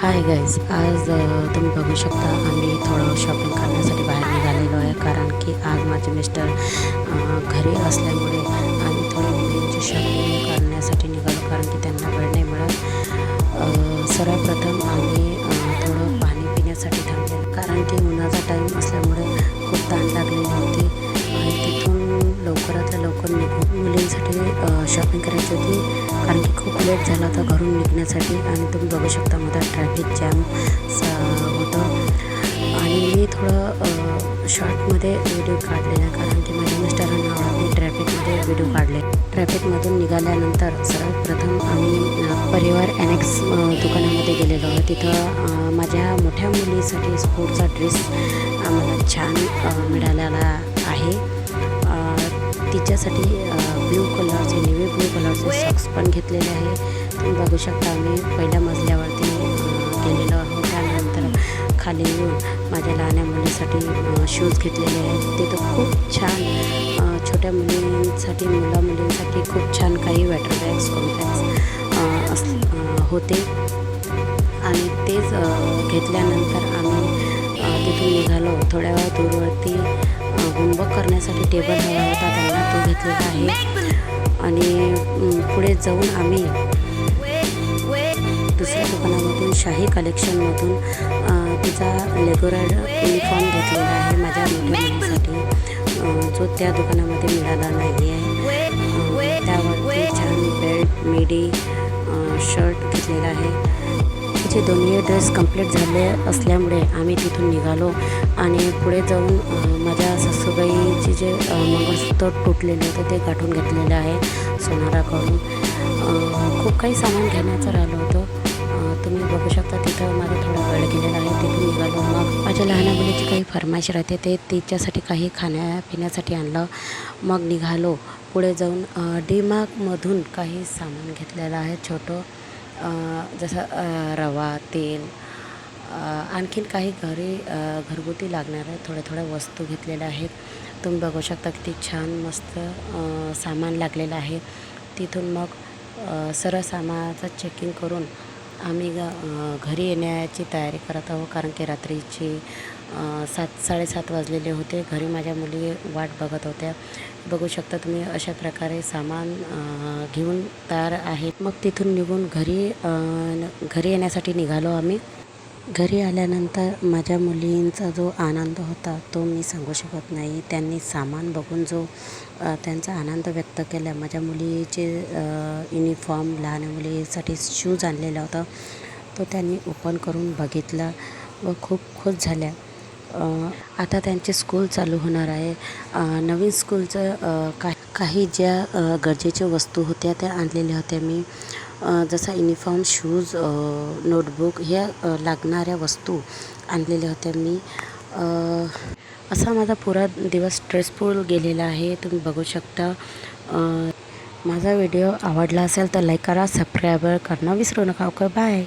Hi guys आज तुम्ही बघू शकता आम्ही थोडं शॉपिंग करण्यासाठी बाहेर निघालेलो आहे. कारण की आज माझे मिस्टर घरी असल्यामुळे आम्ही थोडी मुलींची शॉपिंग करण्यासाठी निघालो. कारण की त्यांना वेळ नाही मिळत. सर्वप्रथम आम्ही थोडं पाणी पिण्यासाठी थांबले कारण की उन्हाचा टाईम असला शॉपिंग करायची होती. कारण की खूप लेट झाला होता घरून निघण्यासाठी. आणि तुम्ही बघू शकता मला ट्रॅफिक जॅम होतं. आणि मी थोडं शॉर्टमध्ये व्हिडिओ काढलेला. आहे कारण की माझ्या मिस्टरांना आवडत ट्रॅफिकमध्ये व्हिडिओ काढले. ट्रॅफिकमधून निघाल्यानंतर सर्वात प्रथम आम्ही परिवार ॲनेक्स दुकानामध्ये गेलेलो. तिथं माझ्या मोठ्या मुलीसाठी स्पोर्टचा ड्रेस आम्हाला छान मिळालेला आहे. तिच्यासाठी ब्ल्यू कलरचे नेव्ही ब्ल्यू कलरचे सॉक्स पण घेतलेले आहे तुम्ही बघू शकता आम्ही पहिल्या मजल्यावरती गेलेलो आहोत. त्यानंतर खाली येऊन माझ्या लहान्या मुलीसाठी शूज घेतलेले आहेत. तिथं खूप छान छोट्या मुलींसाठी मुला मुलींसाठी खूप छान काही वॅटर बॅग्स कॉम्पॅक्स अस होते. आणि तेच घेतल्यानंतर आम्ही तिथून निघालो. थोड्या वेळा दूरवरती होमवर्क करण्यासाठी टेबल हवा होता. त्यांना तो घेतलेला आहे. आणि पुढे जाऊन आम्ही दुसऱ्या दुकानामधून शाही कलेक्शनमधून तिचा लेगोराड युनिफॉर्म घेतलेला आहे माझ्या मोठ्या मुलीसाठी. जो त्या दुकानामध्ये मिळाला नाही आहे त्यावरती छान बेल्ट मिडी शर्ट घेतलेला आहे. आमचे दोन्ही ड्रेस कंप्लीट झाले असल्यामुळे आम्ही तिथून निघालो आणि पुढे जाऊन माझ्या सासूबाईचे जे मंगळसूत्र तुटलेले होते ते गाठून घेतलेलं आहे सोनाराकडून. खूप काही सामान घेण्याचं राहिलं होतं. तुम्ही बघू शकता तिथं माझा थोडा वेळ गेलेला आहे तिथून निघालो. मग माझ्या लहान मुलीची काही फरमाईश राहते ते तिच्यासाठी काही खाण्यापिण्यासाठी आणलं. मग निघालो. पुढे जाऊन डीमार्कमधून काही सामान घेतलेलं आहे छोटं. जसं रवा तेल आणखीन काही घरी घरगुती लागणाऱ्या थोड्या थोड्या वस्तू घेतलेल्या आहेत. तुम्ही बघू शकता किती छान मस्त सामान लागलेलं आहे. तिथून मग सरळ सर्व सामानाचं चेकिंग करून आम्ही ग घरी येण्याची तयारी करत आहोत. कारण की रात्रीची सात साडेसात वाजलेले होते. घरी माझ्या मुली वाट बघत होत्या. बघू शकता तुम्ही अशा प्रकारे सामान घेऊन तयार आहेत. मग तिथून निघून घरी न- घरी येण्यासाठी निघालो आम्ही. घरी आल्यानंतर माझ्या मुलींचा जो आनंद होता तो मी सांगू शकत नाही. त्यांनी सामान बघून जो त्यांचा आनंद व्यक्त केला. माझ्या मुलीचे युनिफॉर्म लहान मुलीसाठी शूज आणलेला होता. तो त्यांनी ओपन करून बघितला व खूप खुश झाल्या. आता त्यांचे स्कूल चालू होणार आहे. नवीन स्कूलचं का काही ज्या गरजेच्या वस्तू होत्या त्या आणलेल्या होत्या मी. जसा युनिफॉर्म शूज नोटबुक ह्या लागणाऱ्या वस्तू आणलेल्या होत्या मी. असा माझा पुरा दिवस स्ट्रेसफुल गेलेला आहे. तुम्ही बघू शकता. माझा व्हिडिओ आवडला असेल तर लाईक करा सबस्क्राईबर करणं विसरू नका. Okay bye